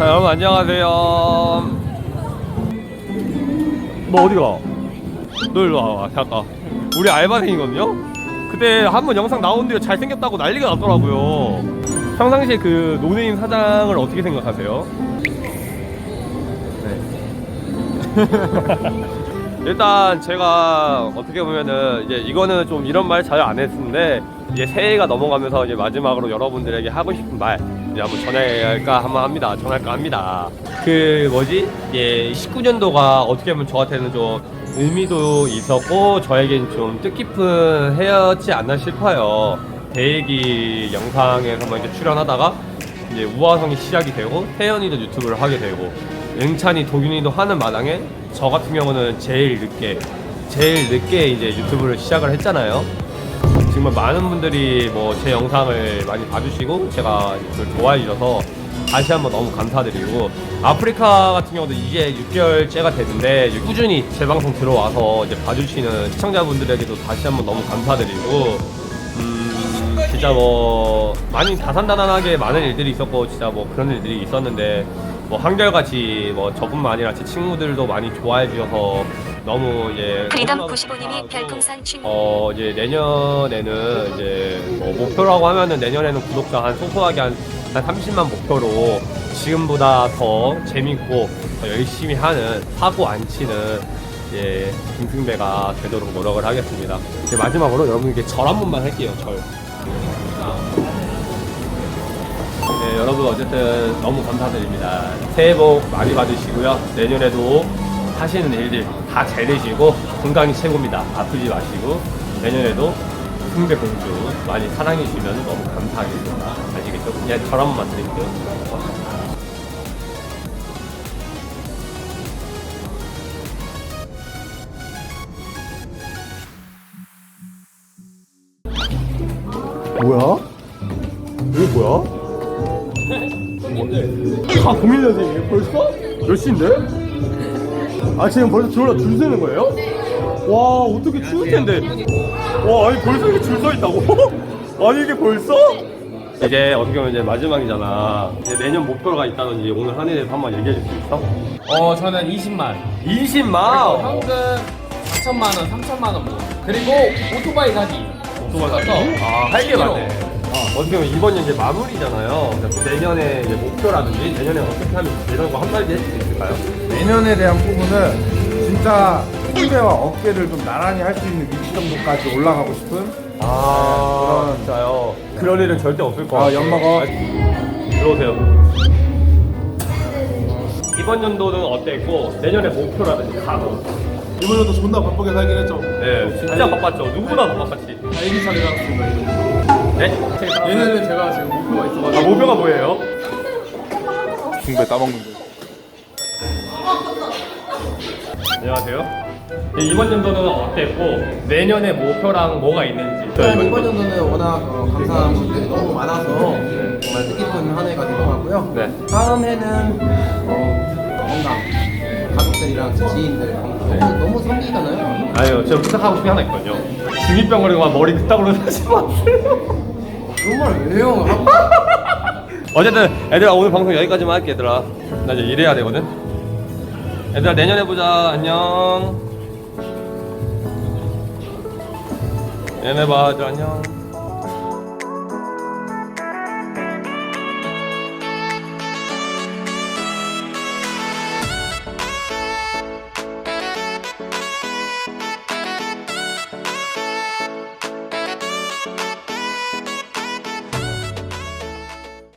자 여러분 안녕하세요 너 어디가? 너 일로 와봐 잠깐 우리 알바생이거든요? 그때 한 번 영상 나오는데 잘생겼다고 난리가 났더라고요 평상시에 그 노네임 사장을 어떻게 생각하세요? 네 일단 제가 어떻게 보면은 이제 이거는 좀 이런 말 잘 안 했는데 이제 새해가 넘어가면서 이제 마지막으로 여러분들에게 하고 싶은 말 이제 한번 전할까 한번 합니다. 전할까 합니다. 그 뭐지? 예, 19년도가 어떻게 보면 저한테는 좀 의미도 있었고 저에겐 좀 뜻깊은 해였지 않나 싶어요. 대얘기 영상에서 만 이제 출연하다가 이제 우화성이 시작이 되고 태연이도 유튜브를 하게 되고 응찬이 도균이도 하는 마당에 저 같은 경우는 제일 늦게 제일 늦게 이제 유튜브를 시작을 했잖아요. 정말 많은 분들이 뭐 제 영상을 많이 봐주시고 제가 그걸 좋아해 주셔서 다시 한번 너무 감사드리고 아프리카 같은 경우도 이제 6개월째가 됐는데 꾸준히 제 방송 들어와서 이제 봐주시는 시청자분들에게도 다시 한번 너무 감사드리고 음, 진짜 뭐 많이 다산다난하게 많은 일들이 있었고 진짜 뭐 그런 일들이 있었는데 뭐 한결같이 뭐 저뿐만 아니라 제 친구들도 많이 좋아해 주셔서 너무 이제 너무나도 95님이 감사하고 별풍선 친 어 이제 내년에는 이제 뭐 목표라고 하면은 내년에는 구독자 한 소소하게 한, 한 30만 목표로 지금보다 더 재밌고 더 열심히 하는 사고 안 치는 예 김승배가 되도록 노력을 하겠습니다. 이제 마지막으로 여러분께 절 한 번만 할게요. 절. 네, 여러분 어쨌든 너무 감사드립니다. 새해 복 많이 받으시고요. 내년에도 하시는 일들 다 잘 되시고 건강이 최고입니다. 아프지 마시고 내년에도 승배 공주 많이 사랑해 주시면 너무 감사하겠습니다. 아시겠죠? 그냥 절 한 번만 드릴게요. 뭐야? 이게 뭐야? 다 01년생이에요 벌써? 몇 시인데? 아 지금 벌써 들어라 줄 서는 거예요? 와 어떻게 추울 텐데 와 아니 벌써 이렇게 줄 서 있다고? 아니 이게 벌써? 이제 어떻게 보면 이제 마지막이잖아 이제 내년 목표가 있다든지 오늘 한 해에 대해서 한번 얘기해 줄 수 있어? 어 저는 20만 20만! 현금 4천만 원 3천만 원 뭐. 그리고 오토바이 사기 오토바이 사기? 아, 할게 많네. 어떻게 보면 이번 년 이제 마무리잖아요. 그러니까 내년에 이제 목표라든지 내년에 어떻게 하면 이런 거 한마디 해줄 수 있을까요? 내년에 대한 부분은 진짜 홍대와 어깨를 좀 나란히 할 수 있는 위치 정도까지 올라가고 싶은 아, 진짜요? 그런 일은 절대 없을 것 아, 같아요. 엿 먹어. 아, 들어오세요. 이번 연도는 어땠고 내년에 목표라든지 각오. 이번에도 존나 바쁘게 살긴 했죠. 네, 진짜 바빴죠. 누구보다 더 바빴지. 다행히 잘 해놨습니다. 네? 얘네는 제가 지금 목표가 아, 있어가지고. 목표가 뭐예요? 중배 따먹는 거. 안녕하세요. 네, 이번 연도는 어땠고 내년에 목표랑 뭐가 있는지. 일단 이번 연도는 워낙 어, 감사한 분들이 너무 많아서 정말 뜻깊은 한 해가 된것 같고요. 네. 다음 해는 어, 건강, 가족들이랑 제 지인들 너무, 너무 섬기잖아요. 아유, 제가 부탁하고 싶은 게 하나 있거든요. 중이병거리고 머리 그따구로 하지 마세요. 그런 말왜 해요? 어쨌든 애들아 오늘 방송 여기까지만 할게 얘들아. 나 이제 일해야 되거든. 얘들아 내년에 보자. 안녕. 얘네 봐. 얘들 안녕.